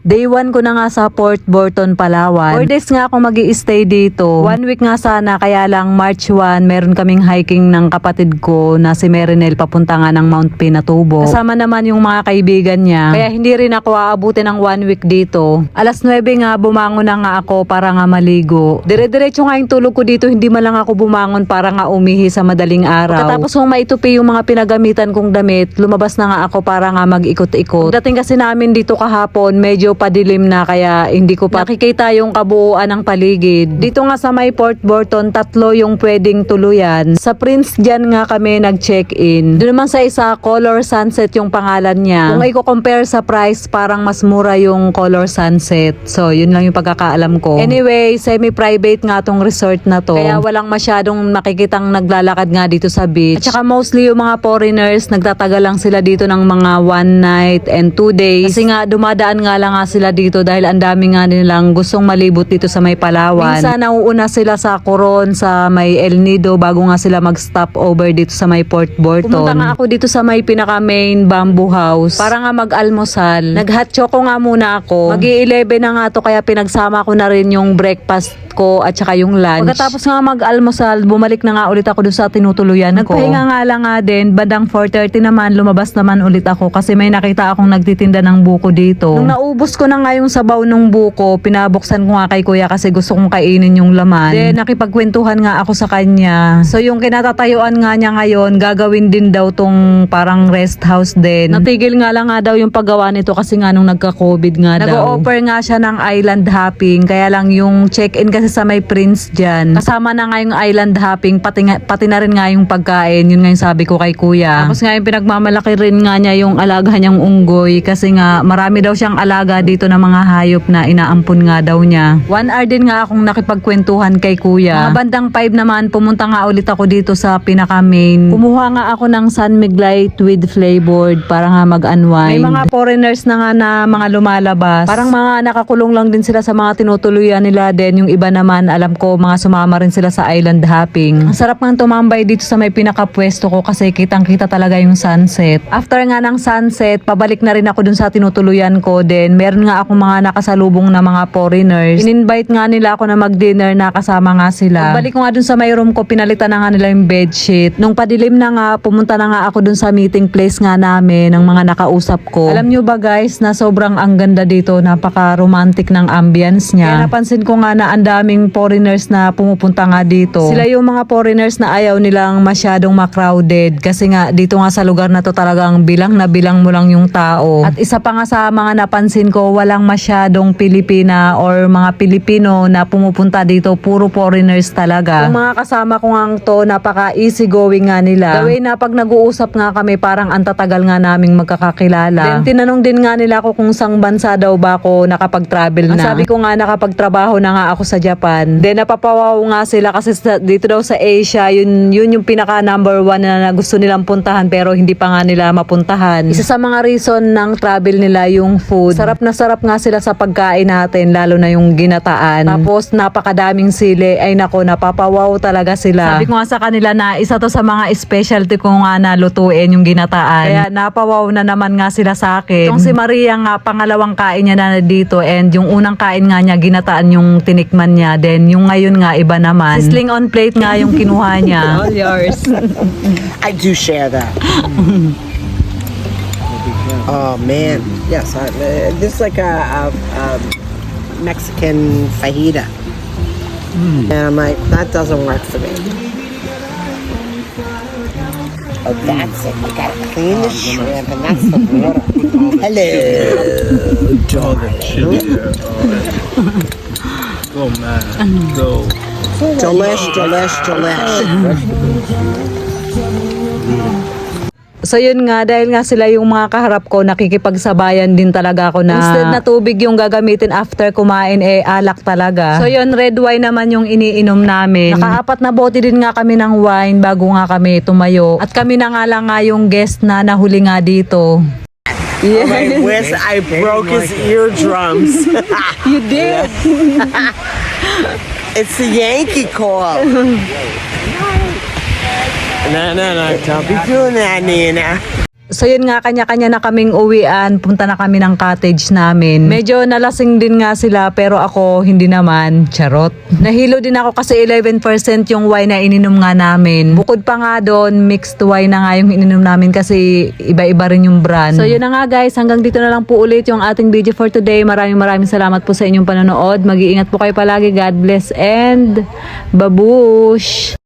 Day 1 ko na nga sa Port Borton, Palawan. 4 days nga ako mag stay dito. One week nga sana, kaya lang March 1, meron kaming hiking ng kapatid ko na si Merinel papunta nga ng Mount Pinatubo. Kasama naman yung mga kaibigan niya. Kaya hindi rin ako aabutin ng one week dito. Alas 9 nga, bumangon na nga ako para nga maligo. Dire-diretso nga yung tulog ko dito, hindi man lang ako bumangon para nga umihi sa madaling araw. Pagkatapos kong maitupi yung mga pinagamitan kong damit, lumabas na nga ako para nga mag-ikot-ikot. Dating kasi namin dito kahapon, medyo padilim na kaya hindi ko pa nakikita yung kabuuan ng paligid. Dito nga sa may Port Borton, tatlo yung pwedeng tuluyan. Sa Prince dyan nga kami nag-check-in. Doon naman sa isa, Color Sunset yung pangalan niya. Kung i-compare sa price, parang mas mura yung Color Sunset. So, yun lang yung pagkakaalam ko. Anyway, semi-private nga tong resort na to. Kaya walang masyadong makikitang naglalakad nga dito sa beach. At saka mostly yung mga foreigners, nagtatagal lang sila dito ng mga one night and two days. Kasi nga, dumadaan nga lang nga sila dito dahil ang dami nga nilang gustong malibot dito sa may Palawan. Minsan, nauuna sila sa Coron, sa may El Nido, bago nga sila mag-stop over dito sa may Port Borton. Pumunta nga ako dito sa may pinaka-main bamboo house para nga mag-almusal. Nag-hot choco nga muna ako. mag 11 na nga to kaya pinagsama ko na rin yung breakfast ko at saka yung lunch. Pagkatapos nga mag-almusal, bumalik na nga ulit ako doon sa tinutuluyan ko. Nagpahinga nga lang nga din, bandang 4.30 naman, lumabas naman ulit ako kasi may nakita akong nagtitinda ng buko dito. Nung naubos ko na nga yung sabaw ng buko, pinabuksan ko nga kay kuya kasi gusto kong kainin yung laman. Then nakipagkwentuhan nga ako sa kanya. So yung kinatatayuan nga niya ngayon, gagawin din daw tong parang rest house din. Natigil nga lang nga daw yung paggawa nito kasi nga nung nagka-COVID nga daw. Nag-offer nga siya ng island hopping, kaya lang yung check-in kasi sa may Prince dyan. Kasama na nga yung island hopping, pati, nga, pati na rin nga yung pagkain. Yun nga yung sabi ko kay kuya. Tapos nga yung pinagmamalaki rin nga niya yung alaga niyang unggoy kasi nga marami daw siyang alaga dito ng mga hayop na inaampun nga daw niya. One hour din nga akong nakipagkwentuhan kay kuya. Mga bandang 5 naman, pumunta nga ulit ako dito sa pinaka-main. Kumuha nga ako ng San Miglite with flavored para nga mag-unwind. May mga foreigners na nga na mga lumalabas. Parang mga nakakulong lang din sila sa mga tinutuluyan nila din. Yung iba naman, alam ko, mga sumama rin sila sa island hopping. Ang sarap nga tumambay dito sa may pinakapwesto ko kasi kitang-kita talaga yung sunset. After nga ng sunset, pabalik na rin ako dun sa tinutuluyan ko. Then, meron nga akong mga nakasalubong na mga foreigners. In-invite nga nila ako na mag-dinner na kasama nga sila. Pagbalik ko nga dun sa may room ko, pinalitan na nga nila yung bedsheet. Nung padilim na nga, pumunta na nga ako dun sa meeting place nga namin ng mga nakausap ko. Alam nyo ba guys, na sobrang ang ganda dito, napaka-romantic ng ambience niya. Kaya napansin ko nga na ang daming foreigners na pumupunta nga dito. Sila yung mga foreigners na ayaw nilang masyadong ma-crowded kasi nga dito nga sa lugar na to talagang bilang na bilang mo lang yung tao. At isa pa nga sa mga napansin ko, walang masyadong Pilipina or mga Pilipino na pumupunta dito, puro foreigners talaga. Yung mga kasama ko nga to, napaka easy going nga nila. The way na pag nag-uusap nga kami, parang ang tatagal nga naming magkakakilala. Then tinanong din nga nila ako kung sang bansa daw ba ako nakapag-travel na. Ang sabi ko nga nakapagtrabaho na nga ako sa Japan. Then napapawaw nga sila kasi sa, dito daw sa Asia, yun, yun yung pinaka number one na, na gusto nilang puntahan pero hindi pa nga nila mapuntahan. Isa sa mga reason ng travel nila yung food. Sarap na sarap nga sila sa pagkain natin, lalo na yung ginataan. Tapos napakadaming sili. Ay nako, napapawaw talaga sila. Sabi ko nga sa kanila na isa to sa mga specialty ko nga na lutuin yung ginataan. Kaya napawaw na naman nga sila sa akin. Itong si Maria nga, pangalawang kain niya na dito and yung unang kain nga niya, ginataan yung tinikman niya. Then yung ngayon nga, iba naman. Sisling on plate nga yung kinuha niya. All yours. I do share that. oh man, yes, I, uh, this is like a, a, a Mexican fajita, and I'm like, that doesn't work for me. Oh, that's it. You gotta clean the shrimp, and that's the water. Hello. there. Oh man, go. Delish, delish, delish. So yun nga, dahil nga sila yung mga kaharap ko, nakikipagsabayan din talaga ako na instead na tubig yung gagamitin after kumain, eh alak talaga. So yun, red wine naman yung iniinom namin. Nakaapat na bote din nga kami ng wine bago nga kami tumayo. At kami na nga lang nga yung guest na nahuli nga dito. Oh my whiz, I broke his eardrums. You did! it's the Yankee call. no, no, no, don't be doing that, Nina. So yun nga, kanya-kanya na kaming uwian, punta na kami ng cottage namin. Medyo nalasing din nga sila pero ako hindi naman, charot. Nahilo din ako kasi 11% yung wine na ininom nga namin. Bukod pa nga doon, mixed wine na nga yung ininom namin kasi iba-iba rin yung brand. So yun na nga guys, hanggang dito na lang po ulit yung ating video for today. Maraming maraming salamat po sa inyong panonood. Mag-iingat po kayo palagi. God bless and babush!